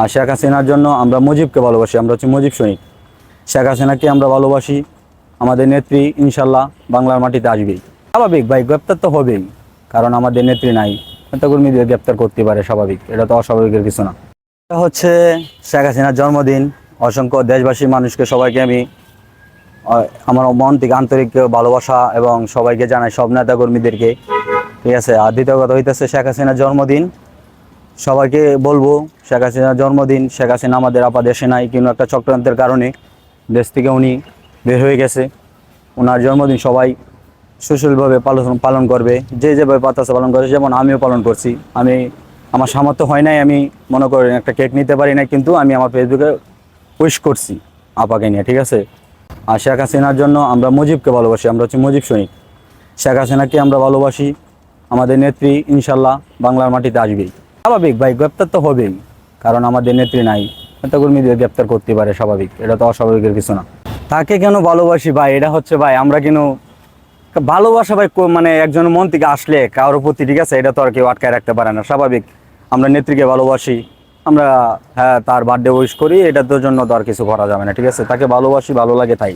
আর শেখ হাসিনার জন্য আমরা মুজিবকে ভালোবাসি, আমরা হচ্ছে মুজিব সৈনিক। শেখ হাসিনাকে আমরা ভালোবাসি, আমাদের নেত্রী ইনশাল্লাহ বাংলার মাটিতে আসবেই। স্বাভাবিক ভাই, গ্রেপ্তার তো হবেই, কারণ আমাদের নেত্রী নাই। নেতাকর্মীদের গ্রেপ্তার করতে পারে স্বাভাবিক, এটা তো অস্বাভাবিকের কিছু না। এটা হচ্ছে শেখ হাসিনার জন্মদিন। অসংখ্য দেশবাসী মানুষকে সবাইকে আমি আমার মন থেকে আন্তরিক ভালোবাসা এবং সবাইকে জানাই সব নেতাকর্মীদেরকে। ঠিক আছে? আর দ্বিতীয় কথা হইতেছে শেখ হাসিনার জন্মদিন। সবাইকে বলব, শেখ হাসিনার জন্মদিন, শেখ হাসিনা আমাদের আপা দেশে নাই কিন্তু একটা চক্রান্তের কারণে দেশ থেকে উনি বের হয়ে গেছে। ওনার জন্মদিন সবাই সুশীলভাবে পালন পালন করবে। যে যেভাবে পাতাসে পালন করে যেমন আমিও পালন করছি। আমি, আমার সামর্থ্য হয় নাই, আমি মনে করেন একটা কেক নিতে পারি না কিন্তু আমি আমার ফেসবুকে উইশ করছি আপাকে নিয়ে, ঠিক আছে? আর শেখ হাসিনার জন্য আমরা মুজিবকে ভালোবাসি, আমরা হচ্ছে মুজিব সৈনিক। শেখ হাসিনাকে আমরা ভালোবাসি, আমাদের নেত্রী ইনশাল্লাহ বাংলার মাটিতে আসবেই। স্বাভাবিক, ভাই, গ্রেপ্তার তো হবেই, কারণ আমাদের নেত্রী নাই। নেতাকর্মীদের গ্রেপ্তার করতে পারে, স্বাভাবিক। এটা তো অস্বাভাবিকের কিছু না। তাকে কেন ভালোবাসি, ভাই? এটা হচ্ছে, ভাই, আমরা কেন ভালোবাসা, ভাই মানে একজন মন থেকে আসলে কারোর প্রতি, ঠিক আছে? এটা তো আর কেউ আটকায় রাখতে পারে না, স্বাভাবিক। আমরা নেত্রীকে ভালোবাসি, আমরা হ্যাঁ তার বার্থডে উইশ করি, এটার জন্য তো আর কিছু করা যাবে না, ঠিক আছে? তাকে ভালোবাসি, ভালো লাগে তাই।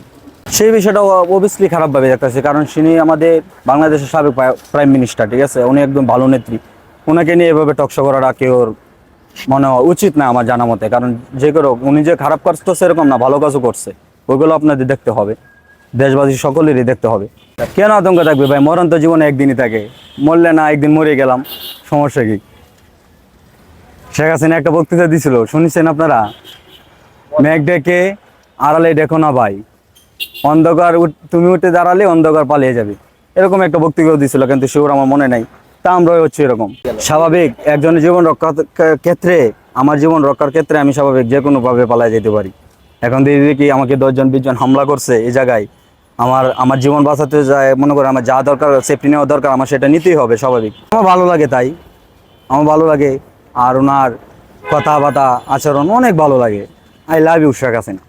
সেই বিষয়টা অবভিয়াসলি খারাপভাবে দেখতেছে, কারণ তিনি আমাদের বাংলাদেশের সাবেক প্রাইম মিনিস্টার ঠিক আছে? উনি একদম ভালো নেত্রী। ওনাকে নিয়ে এভাবে টকশো করাটা কেউ মনে উচিত না আমার জানা মতে? কারণ যে করো উনি যে খারাপ কাজ তো সেরকম না, ভালো কাজও করছে। ওইগুলো আপনাদের দেখতে হবে। দেশবাসী সকলেরই দেখতে হবে। কেন আতঙ্ক থাকবে ভাই? মরণ তো জীবনে একদিনই থাকে। মরলে না, একদিন মরে গেলাম। সমস্যা কি? শেখ হাসিনা একটা বক্তৃতা দিছিল, শুনেছেন আপনারা? মেঘ ডেকে আড়ালে দেখো না ভাই। অন্ধকার তুমি উঠে দাঁড়ালে অন্ধকার পালিয়ে যাবে। এরকম একটা বক্তৃতা দিছিল, কিন্তু শিওর আমার মনে নাই। তা আমরাও হচ্ছে এরকম। স্বাভাবিক, একজনের জীবন রক্ষার ক্ষেত্রে, আমার জীবন রক্ষার ক্ষেত্রে আমি স্বাভাবিক যে কোনো ভাবে পালাই যেতে পারি। এখন দিদি দেখি আমাকে দশজন, বিশজন হামলা করছে এই জায়গায়। আমার আমার জীবন বাঁচাতে যায়, মনে করে আমার যা দরকার সেফটি নেওয়া দরকার, আমার সেটা নিতেই হবে স্বাভাবিক। আমার ভালো লাগে তাই। আমার ভালো লাগে আর ওনার কথাবার্তা, আচরণ অনেক ভালো লাগে। I love you Sheikh Hasina.